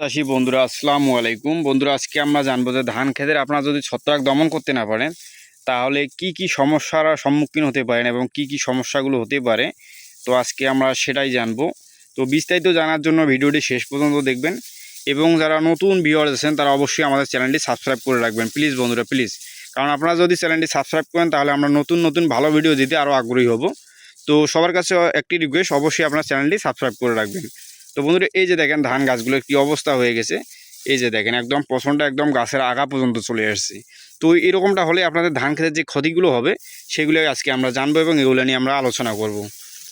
চাষি বন্ধুরা, আসসালামু আলাইকুম। বন্ধুরা, আজকে আমরা জানব যে ধান ক্ষেতের আপনারা যদি ছত্রাক দমন করতে না পারেন, তাহলে কি কি সমস্যার সম্মুখীন হতে পারেন এবং কি কি সমস্যাগুলো হতে পারে? তো আজকে আমরা সেটাই জানব। তো বিস্তারিত জানার জন্য ভিডিওটি শেষ পর্যন্ত দেখবেন এবং যারা নতুন ভিউয়ার আছেন, তারা অবশ্যই আমাদের চ্যানেলটি সাবস্ক্রাইব করে রাখবেন। প্লিজ বন্ধুরা প্লিজ কারণ আপনারা যদি চ্যানেলটি সাবস্ক্রাইব করেন, তাহলে আমরা নতুন নতুন ভালো ভিডিও দিতে আরও আগ্রহী হব। তো সবার কাছে একটি রিকোয়েস্ট অবশ্যই আপনার চ্যানেলটি সাবস্ক্রাইব করে রাখবেন। তো বন্ধুরা, এই যে দেখেন ধান গাছগুলোর কি অবস্থা হয়ে গেছে, এই যে দেখেন একদম পছন্দটা একদম গাছের আগা পর্যন্ত চলে আসছে। তো এরকমটা হলে আপনাদের ধান খেতের যে ক্ষতিগুলো হবে, সেগুলো আজকে আমরা জানব এবং এগুলো নিয়ে আমরা আলোচনা করব।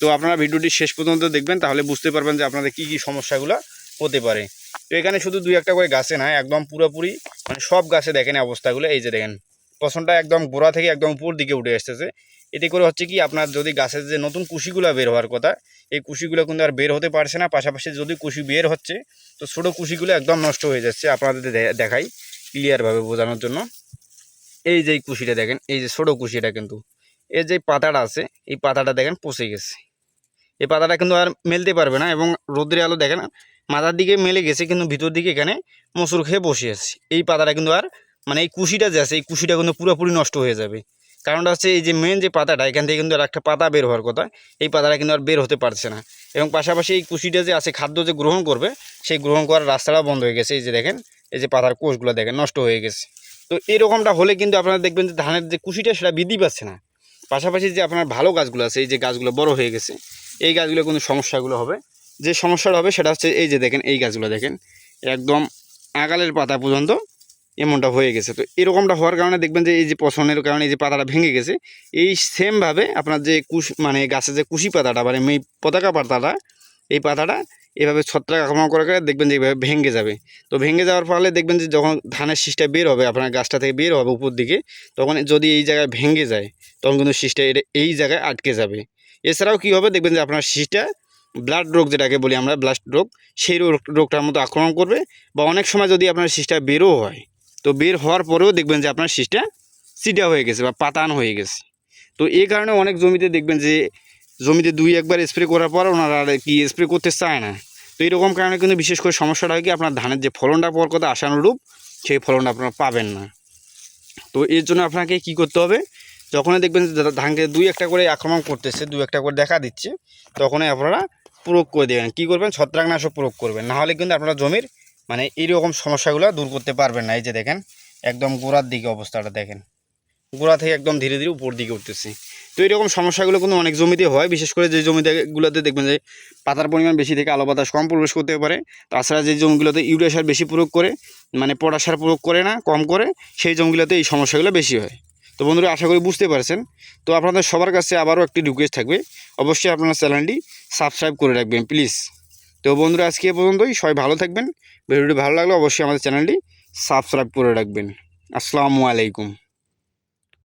তো আপনারা ভিডিওটি শেষ পর্যন্ত দেখবেন, তাহলে বুঝতে পারবেন যে আপনাদের কী কী সমস্যাগুলো হতে পারে। তো এখানে শুধু দুই একটা করে গাছে না, একদম পুরোপুরি মানে সব গাছে দেখেন অবস্থাগুলো, এই যে দেখেন, পছন্দটা একদম গোড়া থেকে একদম উপর দিকে উঠে আসতেছে। এতে করে হচ্ছে কি, আপনার যদি গাছের যে নতুন কুশিগুলো বের হওয়ার কথা এই কুশিগুলো কিন্তু আর বের হতে পারছে না। পাশাপাশি যদি কুশি বের হচ্ছে, তো ছোটো কুশিগুলো একদম নষ্ট হয়ে যাচ্ছে। আপনাদের দেখাই ক্লিয়ারভাবে বোঝানোর জন্য। এই যে এই কুশিটা দেখেন, এই যে ছোটো কুশিটা কিন্তু। এর যে পাতাটা আছে, এই পাতাটা দেখেন পচে গেছে। এই পাতাটা কিন্তু আর মেলতে পারবে না এবং রোদ্রের আলো দেখেন, মাথার দিকে মেলে গেছে কিন্তু ভিতর দিকে এখানে মসুর খেয়ে বসে আছে। এই পাতাটা কিন্তু আর মানে এই কুশিটা যে আছে, এই কুশিটা কিন্তু পুরোপুরি নষ্ট হয়ে যাবে। কারণটা হচ্ছে এই যে মেন যে পাতাটা, এখান থেকে কিন্তু একটা পাতা বের হওয়ার কথা, এই পাতাটা কিন্তু আর বের হতে পারছে না। এবং পাশাপাশি এই কুশিটা যে আছে, খাদ্য যে গ্রহণ করবে, সেই গ্রহণ করার রাস্তাটাও বন্ধ হয়ে গেছে। এই যে দেখেন, এই যে পাতার কোষগুলো দেখেন, নষ্ট হয়ে গেছে। তো এরকমটা হলে কিন্তু আপনারা দেখবেন যে ধানের যে কুশিটা, সেটা বৃদ্ধি পাচ্ছে না। পাশাপাশি যে আপনার ভালো গাছগুলো আছে, এই যে গাছগুলো বড় হয়ে গেছে, এই গাছগুলো কিন্তু সমস্যাগুলো হবে। যে সমস্যাটা হবে, সেটা হচ্ছে এই যে দেখেন, এই গাছগুলো দেখেন, একদম আগালের পাতা পর্যন্ত এমনটা হয়ে গেছে। তো এরকমটা হওয়ার কারণে দেখবেন যে এই যে পছনের কারণে এই যে পাতাটা ভেঙে গেছে, এই সেমভাবে আপনার যে কুশ মানে গাছের যে কুশি পাতাটা মানে মেই পতাকা পাতাটা, এই পাতাটা এভাবে ছত্রাক আক্রমণ করে করে দেখবেন যে এইভাবে ভেঙে যাবে। তো ভেঙে যাওয়ার ফলে দেখবেন যে যখন ধানের শীষটা বের হবে, আপনার গাছটা থেকে বের হবে উপর দিকে, তখন যদি এই জায়গায় ভেঙে যায়, তখন কিন্তু শীষটা এটা এই জায়গায় আটকে যাবে। এছাড়াও কী হবে? দেখবেন যে আপনার শীষটা ব্লাড রোগ যেটাকে বলি আমরা ব্লাড রোগ সেই রোগ, রোগটার মতো আক্রমণ করবে বা অনেক সময় যদি আপনার শীষটা বেরও হয় তো বের হওয়ার পরেও দেখবেন যে আপনার শীষটা চিটা হয়ে গেছে বা পাতান হয়ে গেছে। তো এই কারণে অনেক জমিতে দেখবেন যে জমিতে দুই, একবার স্প্রে করার পর ওনারা আর কি স্প্রে করতে চায় না। তো এরকম কারণে কিন্তু বিশেষ করে সমস্যাটা হয় কি, আপনার ধানের যে ফলনটা পাওয়ার কথা আশানুরূপ সেই ফলনটা আপনারা পাবেন না। তো এর জন্য আপনাকে কি করতে হবে, যখনই দেখবেন যে ধানকে দুই একটা করে আক্রমণ করতেছে, দুই একটা করে দেখা দিচ্ছে, তখনই আপনারা প্রয়োগ করে দেবেন। কী করবেন? ছত্রাকনাশক প্রয়োগ করবেন। নাহলে কিন্তু আপনারা জমির মানে এইরকম সমস্যাগুলো দূর করতে পারবেন না। এই যে দেখেন, একদম গোড়ার দিকে অবস্থাটা দেখেন। গোড়া থেকে একদম ধীরে ধীরে উপর দিকে উঠতেছে। তো এরকম সমস্যাগুলো কিন্তু অনেক জমিতে হয়। বিশেষ করে যে জমিগুলোতে দেখবেন যে পাতার পরিমাণ বেশি থেকে আলো বাতাস কম প্রবেশ করতে পারে। তাছাড়া যে জমিগুলোতে ইউরিয়া সার বেশি প্রয়োগ করে মানে পটাশ সার প্রয়োগ করে না, কম করে, সেই জমিগুলোতে এই সমস্যাগুলো বেশি হয়। তো বন্ধুরা, আশা করি বুঝতে পারছেন। তো আপনাদের সবার কাছে আবারও একটি রিকোয়েস্ট থাকবে। অবশ্যই আপনারা চ্যানেলটি সাবস্ক্রাইব করে রাখবেন প্লিজ তো বন্ধুরা, আজকে এ পর্যন্তই। সবাই ভালো থাকবেন। ভিডিওটি ভালো লাগলে অবশ্যই আমাদের চ্যানেলটি সাবস্ক্রাইব করে রাখবেন। আসসালামু আলাইকুম।